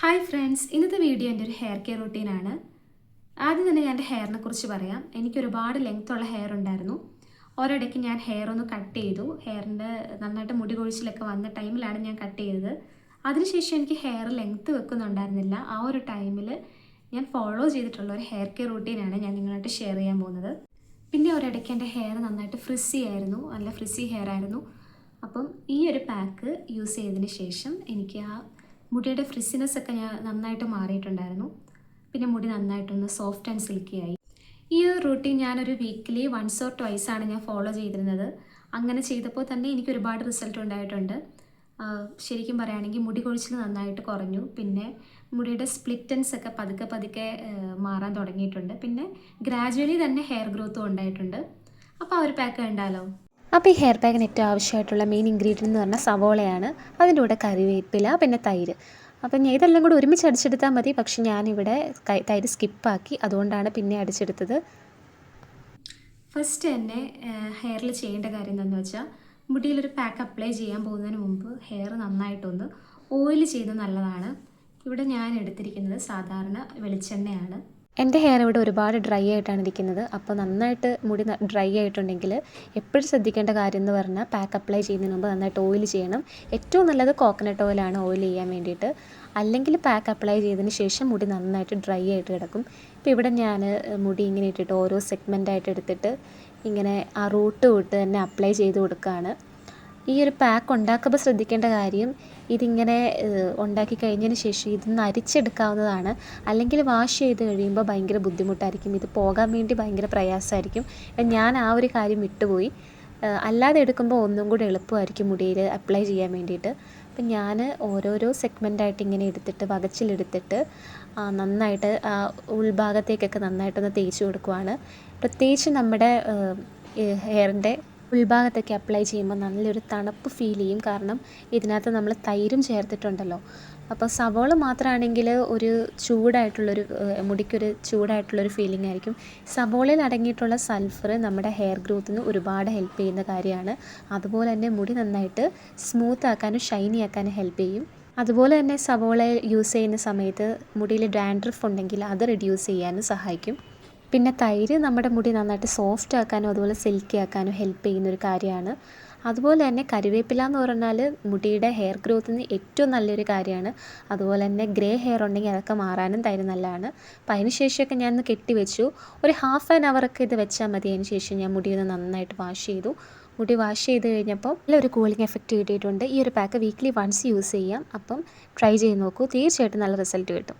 Hi friends ഇന്നത്തെ video എന്റെ ഒരു ഹെയർ കെയർ റുട്ടീനാണ് ആദ്യം തന്നെ ഞാൻ എന്റെ ഹെയറിനെ കുറിച്ച് പറയാം. എനിക്ക് ഒരുപാട് ലെങ്ത് ഉള്ള ഹെയർ ഉണ്ടായിരുന്നു. ഒരിടയ്ക്ക് ഞാൻ ഹെയർ ഒന്ന് കട്ട് ചെയ്തു. ഹെയറിന്റെ നന്നായിട്ട് മുടി കൊഴിച്ചിലൊക്കെ വന്ന ടൈമിലാണ് ഞാൻ കട്ട് ചെയ്തത്. അതിനുശേഷം എനിക്ക് ഹെയർ ലെങ്ത്ത് വെക്കുന്നുണ്ടായിരുന്നില്ല. ആ ഒരു ടൈമിൽ ഞാൻ ഫോളോ ചെയ്തിട്ടുള്ള ഒരു ഹെയർ കെയർ റുട്ടീനാണ് ഞാൻ നിങ്ങളായിട്ട് ഷെയർ ചെയ്യാൻ പോകുന്നത്. പിന്നെ ഒരിടയ്ക്ക് എന്റെ ഹെയർ നന്നായിട്ട് ഫ്രിസ്സി ആയിരുന്നു. നല്ല ഫ്രിസ്സി ഹെയർ ആയിരുന്നു. അപ്പം ഈ ഒരു പാക്ക് യൂസ് ചെയ്തതിന് ശേഷം എനിക്ക് ആ മുടിയുടെ ഫ്രിസിനെസ് ഒക്കെ ഞാൻ നന്നായിട്ട് മാറിയിട്ടുണ്ടായിരുന്നു. പിന്നെ മുടി നന്നായിട്ടൊന്ന് സോഫ്റ്റ് ആൻഡ് സിൽക്കി ആയി. ഈ ഒരു റൂട്ടീൻ ഞാനൊരു വീക്കിലി വൺസ് ഓർ ട്വൈസ് ആണ് ഞാൻ ഫോളോ ചെയ്തിരുന്നത്. അങ്ങനെ ചെയ്തപ്പോൾ തന്നെ എനിക്ക് ഒരുപാട് റിസൾട്ട് ഉണ്ടായിട്ടുണ്ട്. ശരിക്കും പറയുകയാണെങ്കിൽ മുടി കൊഴിച്ചിൽ നന്നായിട്ട് കുറഞ്ഞു. പിന്നെ മുടിയുടെ സ്പ്ലിറ്റൻസ് ഒക്കെ പതുക്കെ പതുക്കെ മാറാൻ തുടങ്ങിയിട്ടുണ്ട്. പിന്നെ ഗ്രാജുവലി തന്നെ ഹെയർ ഗ്രോത്തും ഉണ്ടായിട്ടുണ്ട്. അപ്പോൾ ആ ഒരു പാക്ക് ഉണ്ടാലോ അപ്പോൾ ഈ ഹെയർ പാക്കിന് ഏറ്റവും ആവശ്യമായിട്ടുള്ള മെയിൻ ഇൻഗ്രീഡിയന്റ് എന്ന് പറഞ്ഞാൽ സവോളയാണ്. അതിന്റെ കൂടെ കറിവേപ്പില പിന്നെ തൈര്. അപ്പം ഞാൻ ഇതെല്ലാം കൂടി ഒരുമിച്ച് അടിച്ചെടുത്താൽ മതി. പക്ഷെ ഞാനിവിടെ തൈര് സ്കിപ്പാക്കി. അതുകൊണ്ടാണ് പിന്നെ അടിച്ചെടുത്തത്. ഫസ്റ്റ് തന്നെ ഹെയറിൽ ചെയ്യേണ്ട കാര്യം എന്താണെന്ന് വെച്ചാൽ മുടിയിലൊരു പാക്ക് അപ്ലൈ ചെയ്യാൻ പോകുന്നതിന് മുമ്പ് ഹെയർ നന്നായിട്ടൊന്ന് ഓയിൽ ചെയ്ത് നല്ലതാണ്. ഇവിടെ ഞാൻ എടുത്തിരിക്കുന്നത് സാധാരണ വെളിച്ചെണ്ണയാണ്. എന്റെ ഹെയർ ഇവിടെ ഒരുപാട് ഡ്രൈ ആയിട്ടാണ് ഇരിക്കുന്നത്. അപ്പോൾ നന്നായിട്ട് മുടി ഡ്രൈ ആയിട്ടുണ്ടെങ്കിൽ എപ്പോഴും ശ്രദ്ധിക്കേണ്ട കാര്യം എന്ന് പറഞ്ഞാൽ പാക്ക് അപ്ലൈ ചെയ്യുന്നതിന് മുമ്പ് നന്നായിട്ട് ഓയിൽ ചെയ്യണം. ഏറ്റവും നല്ലത് കോക്കനട്ട് ഓയിലാണ് ഓയിൽ ചെയ്യാൻ വേണ്ടിയിട്ട്. അല്ലെങ്കിൽ പാക്ക് അപ്ലൈ ചെയ്തതിന് ശേഷം മുടി നന്നായിട്ട് ഡ്രൈ ആയിട്ട് കിടക്കും. ഇപ്പോൾ ഇവിടെ ഞാൻ മുടി ഇങ്ങനെ ഇട്ടിട്ട് ഓരോ സെഗ്മെന്റായിട്ട് എടുത്തിട്ട് ഇങ്ങനെ ആ റൂട്ട് വിട്ട് തന്നെ അപ്ലൈ ചെയ്ത് കൊടുക്കുകയാണ്. ഈ ഒരു പാക്ക് ഉണ്ടാക്കുമ്പോൾ ശ്രദ്ധിക്കേണ്ട കാര്യം ഇതിങ്ങനെ ഉണ്ടാക്കി കഴിഞ്ഞതിന് ശേഷം ഇതൊന്ന് അരിച്ചെടുക്കാവുന്നതാണ്. അല്ലെങ്കിൽ വാഷ് ചെയ്ത് കഴിയുമ്പോൾ ഭയങ്കര ബുദ്ധിമുട്ടായിരിക്കും. ഇത് പോകാൻ വേണ്ടി ഭയങ്കര പ്രയാസമായിരിക്കും. ഞാൻ ആ ഒരു കാര്യം വിട്ടുപോയി. അല്ലാതെ എടുക്കുമ്പോൾ ഒന്നും കൂടി എളുപ്പമായിരിക്കും മുടിയിൽ അപ്ലൈ ചെയ്യാൻ വേണ്ടിയിട്ട്. അപ്പം ഞാൻ ഓരോരോ സെഗ്മെന്റായിട്ട് ഇങ്ങനെ എടുത്തിട്ട് വകച്ചിലെടുത്തിട്ട് നന്നായിട്ട് ഉൾഭാഗത്തേക്കൊക്കെ നന്നായിട്ടൊന്ന് തേച്ച് കൊടുക്കുവാണ്. പ്രത്യേകിച്ച് നമ്മുടെ ഹെയറിന്റെ ഉൾഭാഗത്തൊക്കെ അപ്ലൈ ചെയ്യുമ്പോൾ നല്ലൊരു തണുപ്പ് ഫീൽ ചെയ്യും. കാരണം ഇതിനകത്ത് നമ്മൾ തൈരും ചേർത്തിട്ടുണ്ടല്ലോ. അപ്പോൾ സവോള മാത്രമാണെങ്കിൽ ഒരു ചൂടായിട്ടുള്ളൊരു മുടിക്കൊരു ചൂടായിട്ടുള്ളൊരു ഫീലിംഗ് ആയിരിക്കും. സവോളയിൽ അടങ്ങിയിട്ടുള്ള സൾഫർ നമ്മുടെ ഹെയർ ഗ്രോത്തിന് ഒരുപാട് ഹെൽപ്പ് ചെയ്യുന്ന കാര്യമാണ്. അതുപോലെ തന്നെ മുടി നന്നായിട്ട് സ്മൂത്ത് ആക്കാനും ഷൈനി ആക്കാനും ഹെൽപ്പ് ചെയ്യും. അതുപോലെ തന്നെ സവോള യൂസ് ചെയ്യുന്ന സമയത്ത് മുടിയിൽ ഡാൻഡ്രഫ് ഉണ്ടെങ്കിൽ അത് റെഡ്യൂസ് ചെയ്യാനും സഹായിക്കും. പിന്നെ തൈര് നമ്മുടെ മുടി നന്നായിട്ട് സോഫ്റ്റ് ആക്കാനും അതുപോലെ സിൽക്കി ആക്കാനും ഹെൽപ്പ് ചെയ്യുന്ന ഒരു കാര്യമാണ്. അതുപോലെ തന്നെ കരുവേപ്പില എന്ന് പറഞ്ഞാൽ മുടിയുടെ ഹെയർ ഗ്രോത്തിന് ഏറ്റവും നല്ലൊരു കാര്യമാണ്. അതുപോലെ തന്നെ ഗ്രേ ഹെയർ ഉണ്ടെങ്കിൽ അതൊക്കെ മാറാനും തൈര് നല്ലതാണ്. അപ്പോൾ അതിന് ശേഷമൊക്കെ ഞാൻ കെട്ടി വെച്ചു. ഒരു ഹാഫ് ആൻ അവറൊക്കെ ഇത് വെച്ചാൽ മതി. അതിന് ശേഷം ഞാൻ മുടി ഒന്ന് നന്നായിട്ട് വാഷ് ചെയ്തു. മുടി വാഷ് ചെയ്ത് കഴിഞ്ഞപ്പോൾ നല്ലൊരു കൂളിംഗ് എഫക്റ്റ് കിട്ടിയിട്ടുണ്ട്. ഈ ഒരു പാക്ക് വീക്ക്ലി വൺസ് യൂസ് ചെയ്യാം. അപ്പം ട്രൈ ചെയ്ത് നോക്കൂ. തീർച്ചയായിട്ടും നല്ല റിസൾട്ട് കിട്ടും.